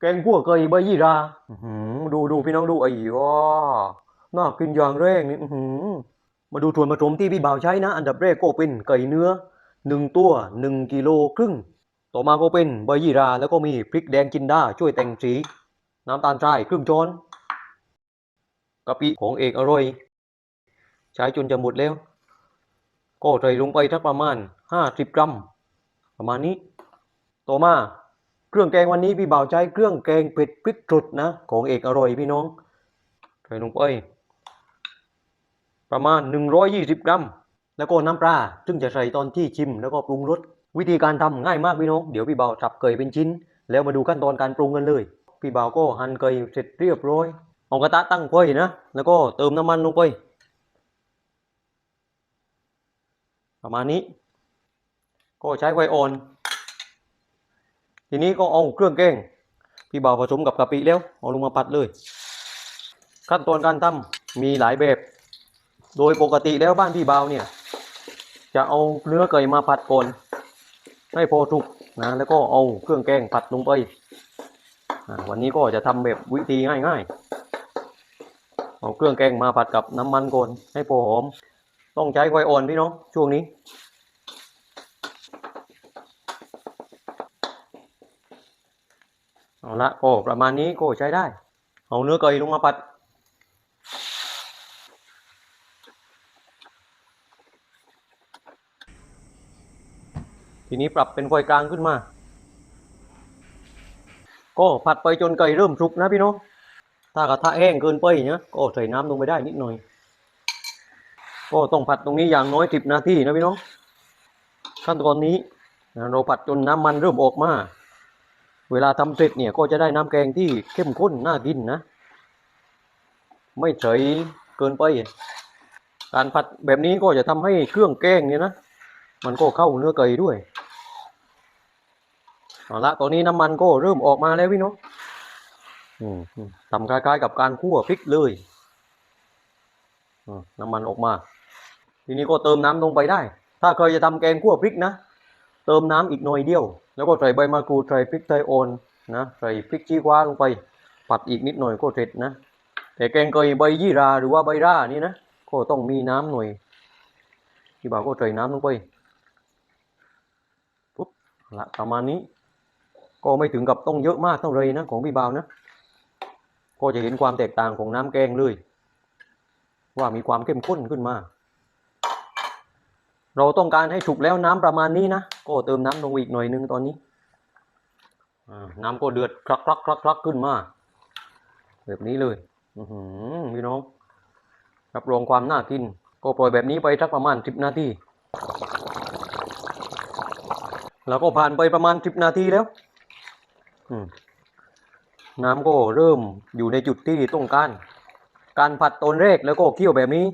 แกงพวกเกยใบยี่ราอื้อหือดูดูพี่น้องดูไอ้ว้าน่ากินอย่างแรกนี่อื้อหือมาดูส่วนผสมที่พี่บ่าวใช้นะ อันดับแรกก็เป็นไก่เนื้อหนึ่งตัวหนึ่งกิโลครึ่ง ต่อมาก็เป็นใบยี่รา แล้วก็มีพริกแดงจินดาช่วยแต่งสี น้ำตาลทรายครึ่งช้อนกะปิของเอกอร่อย ใช้จนจะหมดแล้ว ก็ใส่ลงไปสักประมาณห้าสิบกรัม ประมาณนี้ ต่อมา เครื่องแกงวันนี้พี่บ่าวใช้เครื่องแกงเผ็ดพริกสดนะของเอกอร่อยพี่น้องใส่ลงไปประมาณ 120 กรัม แล้วก็น้ำปลาซึ่งจะใส่ตอนที่ชิมแล้วก็ปรุงรสวิธีการทำง่ายมากพี่น้อง เดี๋ยวพี่บ่าวสับเกยเป็นชิ้น แล้วมาดูขั้นตอนการปรุงกันเลย พี่บ่าวก็หั่นเกยเสร็จเรียบร้อยเอากระทะตั้งไฟนะ แล้วก็เติมน้ำมันลงไปประมาณนี้ ก็ใช้ไฟอ่อน ทีนี้ก็เอาเครื่องแกงพี่บ่าวผสมกับกะปิแล้วเอาลงมาผัดเลย ขั้นตอนการทำมีหลายแบบ โดยปกติแล้วบ้านพี่บ่าวเนี่ย จะเอาเนื้อไก่มาผัดก่อนให้พอสุกนะแล้วก็เอาเครื่องแกงผัดลงไปวันนี้ก็จะทำแบบวิธีง่ายๆเอาเครื่องแกงมาผัดกับน้ำมันก่อนให้พอหอม ต้องใช้ไฟอ่อนพี่น้องช่วงนี้ เอาละก็ประมาณนี้ก็ใช้ได้ เอาเนื้อไก่ลงมาผัด ทีนี้ปรับเป็นไฟกลางขึ้นมา ก็ผัดไปจนไก่เริ่มสุกนะพี่น้องถ้ากระทะแห้งเกินไปเนี่ยก็ใส่น้ำลงไปได้นิดหน่อย ก็ต้องผัดตรงนี้อย่างน้อยสิบนาทีนะพี่น้องขั้นตอนนี้เราผัดจนน้ำมันเริ่มออกมา เวลาทำเสร็จเนี่ยก็จะได้น้ำแกงที่เข้มข้นน่ากินนะ ไม่เฉยเกินไป การผัดแบบนี้ก็จะทำให้เครื่องแกงเนี่ยนะ มันก็เข้าเนื้อไก่ด้วยเอาละตอนนี้น้ำมันก็เริ่มออกมาแล้วพี่น้องทำคล้ายๆกับการคั่วพริกเลยน้ำมันออกมา ทีนี้ก็เติมน้ำลงไปได้ ถ้าเคยจะทำแกงคั่วพริกนะ เติมน้ำอีกหน่อยเดียว แล้วก็ใส่ใบมะกรูดใส่พริกไทยอ่อนนะใส่พริกชี้ฟ้าลงไป ผัดอีกนิดหน่อยก็เสร็จนะ แต่แกงเกยใบยี่ราหรือว่าใบร่านี่นะก็ต้องมีน้ำหน่อยพี่บ่าวก็ใส่น้ำลงไปปุ๊บละประมาณนี้ ก็ไม่ถึงกับต้องเยอะมากเท่าไรนะของพี่บ่าวนะ ก็จะเห็นความแตกต่างของน้ำแกงเลย ว่ามีความเข้มข้นขึ้นมา เราต้องการให้ฉุกแล้วน้ำประมาณนี้นะ ก็เติมน้ำลงอีกหน่อยนึงตอนนี้น้ำก็เดือดคลักคลักคลักคลักขึ้นมา แบบนี้เลยอือหือพี่น้องรับรองความน่ากิน ก็ปล่อยแบบนี้ไปสักประมาณสิบนาทีแล้วก็ผ่านไปประมาณสิบนาทีแล้วอืน้ำก็เริ่มอยู่ในจุดที่ต้องการ การผัดตอนแรกแล้วก็เคี่ยวแบบนี้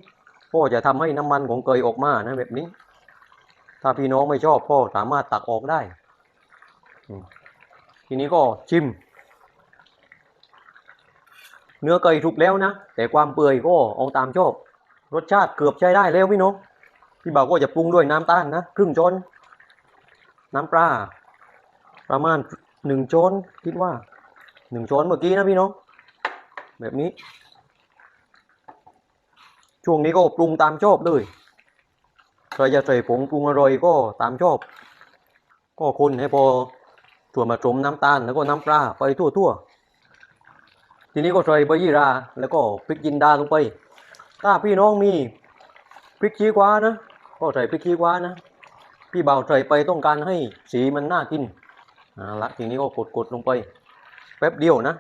ก็จะทำให้น้ำมันของเกยออกมานะแบบนี้ ถ้าพี่น้องไม่ชอบก็สามารถตักออกได้ ทีนี้ก็ชิม เนื้อไก่ถูกแล้วนะ แต่ความเปื่อยก็เอาตามชอบ รสชาติเกือบใช้ได้แล้วพี่น้อง พี่บ่าวก็จะปรุงด้วยน้ำตาลนะครึ่งช้อน น้ำปลาประมาณหนึ่งช้อนคิดว่าหนึ่งช้อนเมื่อกี้นะพี่น้อง แบบนี้ ช่วงนี้ก็ปรุงตามชอบเลย ใครจะใส่ผงปรุงอร่อยก็ตามชอบ ก็คนให้พอส่วนผสมน้ำตาลแล้วก็น้ำปลาไปทั่วๆทีนี้ก็ใส่ใบยี่รา แล้วก็พริกจินดาลงไป ถ้าพี่น้องมีพริกชี้ฟ้านะ ก็ใส่พริกชี้ฟ้านะ พี่เบาใส่ไปต้องการให้สีมันน่ากินเอาละทีนี้ก็กดกดๆลงไป แป๊บเดียวนะ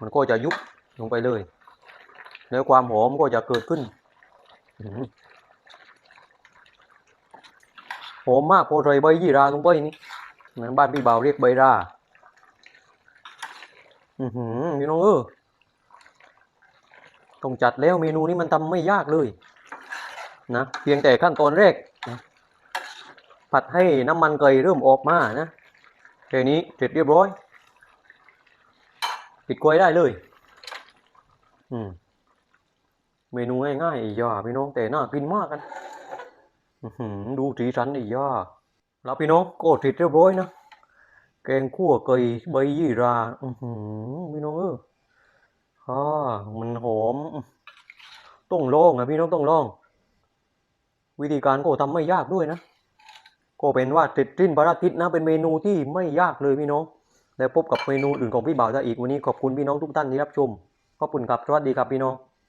มันก็จะยุบลงไปเลย แล้วความหอมก็จะเกิดขึ้น หอมมากพอใส่ใบยี่ราลงไปนี่เหมือนบ้านพี่เบาเรียกใบรา อือหือพี่น้องเออต้องจัดแล้วเมนูนี้มันทำไม่ยากเลย นะเพียงแต่ขั้นตอนแรกนะผัดให้น้ำมันไก่เริ่มออกมานะแค่นี้เสร็จเรียบร้อยปิดกล้วยได้เลย อืมเมนูง่ายๆอีกอย่าพี่น้องแต่น่ากินมากกัน ดูสีสันอีกย่าแล้วพี่น้องก็เสร็จเรียบร้อยนะ แกงคั่วไก่ใบยี่ราอือหือพี่น้องเอออ่ามันหอม ต้องลองอะพี่น้องต้องลอง วิธีการก็ทำไม่ยากด้วยนะ ก็เป็นว่าติดสิ้นภารกิจนะ เป็นเมนูที่ไม่ยากเลยพี่น้อง แล้วพบกับเมนูอื่นของพี่บ่าวได้อีกวันนี้ขอบคุณพี่น้องทุกท่านที่รับชม ขอบคุณครับ สวัสดีครับพี่น้อง